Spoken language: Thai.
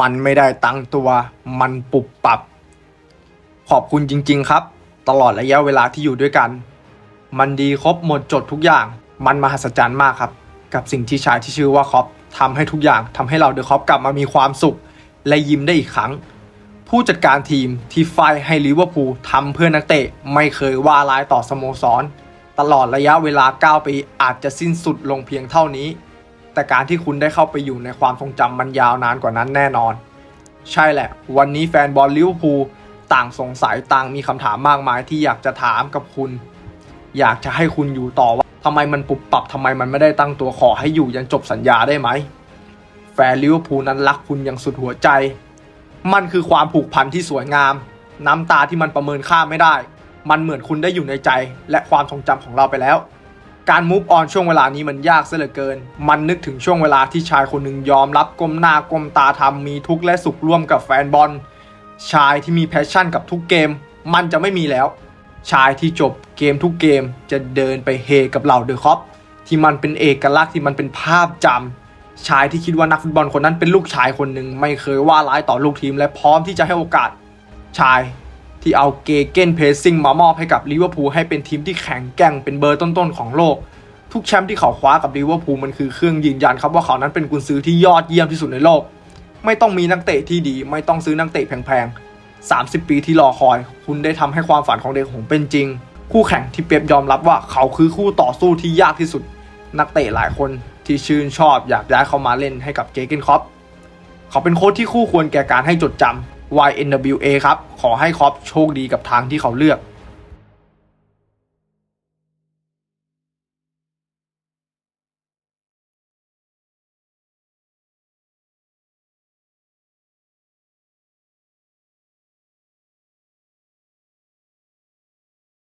มันไม่ได้ตั้งตัว มันปุบปับ ขอบคุณจริง ๆ ครับ ตลอดระยะเวลาที่อยู่ด้วยกัน มันดีครบหมดจดทุกอย่าง มันมหัศจรรย์มากครับ กับสิ่งที่ชายที่ชื่อว่าคอปทำให้ทุกอย่างทำให้เราเดอะคอปกลับมามีความสุข และยิ้มได้อีกครั้ง ผู้จัดการทีมที่ไฟให้ลิเวอร์พูลทำเพื่อนักเตะไม่เคยว่าร้ายต่อสโมสร ตลอดระยะเวลา 9 ปีอาจจะสิ้นสุดลงเพียงเท่านี้ แต่การที่คุณได้เข้าไปอยู่ในความทรงจำมันยาวนานกว่านั้นแน่นอน ใช่แหละ วันนี้แฟนบอลลิเวอร์พูลต่างสงสัยต่างมีคำถามมากมายที่อยากจะถามกับคุณ อยากจะให้คุณอยู่ต่อว่าทำไมมันปุบปรับทำไมมันไม่ได้ตั้งตัวขอให้อยู่ยันจบสัญญาได้ไหม แฟนลิเวอร์พูลนั้นรักคุณอย่างสุดหัวใจ มันคือความผูกพันที่สวยงาม น้ำตาที่มันประเมินค่าไม่ได้ มันเหมือนคุณได้อยู่ในใจ และความทรงจำของเราไปแล้ว การมูฟออนช่วงเวลานี้มันยากเสียเหลือเกิน มันนึกถึงช่วงเวลาที่ชายคนหนึ่งยอมรับก้มหน้าก้มตาทำมีทุกข์และสุขร่วมกับแฟนบอล ชายที่มีแพชชั่นกับทุกเกม มันจะไม่มีแล้ว ชายที่จบเกมทุกเกมจะเดินไปเฮกับเหล่าเดอะคอปที่มันเป็นเอกลักษณ์ที่มันเป็นภาพจำชายที่คิดว่านักฟุตบอลคนนั้นเป็นลูกชายคนหนึ่งไม่เคยว่าร้ายต่อลูกทีมและพร้อมที่จะให้โอกาสชาย ที่เอาเกเกนเพสซิ่งมามอบให้กับลิเวอร์พูลให้เป็นทีมที่แข็งแกร่งเป็นเบอร์ต้นๆของโลก ทุกแชมป์ที่เขาคว้ากับลิเวอร์พูลมันคือเครื่องยืนยันครับว่าเขานั้นเป็นกุนซือที่ยอดเยี่ยมที่สุดในโลก ไม่ต้องมีนักเตะที่ดี ไม่ต้องซื้อนักเตะแพงๆ 30 ปีที่รอคอย คุณได้ทำให้ความฝันของเด็กหงเป็นจริง คู่แข่งที่เป๊ปยอมรับว่าเขาคือคู่ต่อสู้ที่ยากที่สุด นักเตะหลายคนที่ชื่นชอบอยากย้ายเข้ามาเล่นให้กับเจเกนคอปเขาเป็นโค้ชที่คู่ควรแก่การให้จดจำ YNWA ครับ ขอให้คอปโชคดีกับทางที่เขาเลือก